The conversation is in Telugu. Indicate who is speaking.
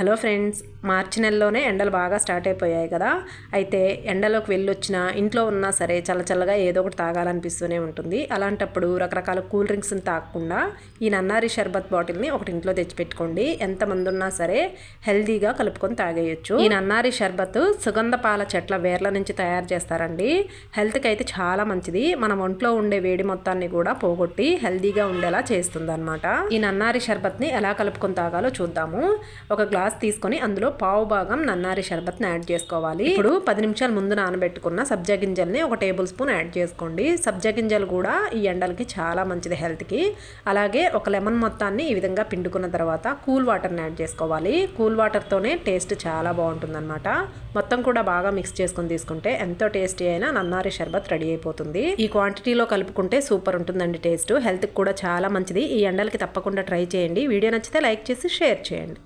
Speaker 1: హలో ఫ్రెండ్స్ మార్చి నెలలోనే ఎండలు బాగా స్టార్ట్ అయిపోయాయి కదా. అయితే ఎండలోకి వెళ్ళొచ్చిన ఇంట్లో ఉన్నా సరే చల్ల చల్లగా ఏదో ఒకటి తాగాలనిపిస్తూనే ఉంటుంది. అలాంటప్పుడు రకరకాల కూల్ డ్రింక్స్ని తాగకుండా ఈ నన్నారి షర్బత్ బాటిల్ని ఒకటి ఇంట్లో తెచ్చిపెట్టుకోండి. ఎంతమంది ఉన్నా సరే హెల్దీగా కలుపుకొని తాగేయచ్చు. ఈ నన్నారి షర్బత్ సుగంధ పాల చెట్ల వేర్ల నుంచి తయారు చేస్తారండి. హెల్త్కి అయితే చాలా మంచిది. మన ఒంట్లో ఉండే వేడి మొత్తాన్ని కూడా పోగొట్టి హెల్దీగా ఉండేలా చేస్తుంది అనమాట ఈ నన్నారి షర్బత్ని ఎలా కలుపుకొని తాగాలో చూద్దాము. ఒక గ్లాస్ గ్లాస్ తీసుకొని అందులో పావు భాగం నన్నారి షర్బత్ని యాడ్ చేసుకోవాలి. ఇప్పుడు పది నిమిషాల ముందు నానబెట్టుకున్న సబ్జా గింజల్ని ఒక టేబుల్ స్పూన్ యాడ్ చేసుకోండి. సబ్జా గింజలు కూడా ఈ ఎండలకి చాలా మంచిది హెల్త్కి. అలాగే ఒక లెమన్ మొత్తాన్ని ఈ విధంగా పిండుకున్న తర్వాత కూల్ వాటర్ని యాడ్ చేసుకోవాలి. కూల్ వాటర్తోనే టేస్ట్ చాలా బాగుంటుందన్నమాట. మొత్తం కూడా బాగా మిక్స్ చేసుకొని తీసుకుంటే ఎంతో టేస్టీ అయినా నన్నారి షర్బత్ రెడీ అయిపోతుంది. ఈ క్వాంటిటీలో కలుపుకుంటే సూపర్ ఉంటుందండి టేస్ట్. హెల్త్కి కూడా చాలా మంచిది. ఈ ఎండలకి తప్పకుండా ట్రై చేయండి. వీడియో నచ్చితే లైక్ చేసి షేర్ చేయండి.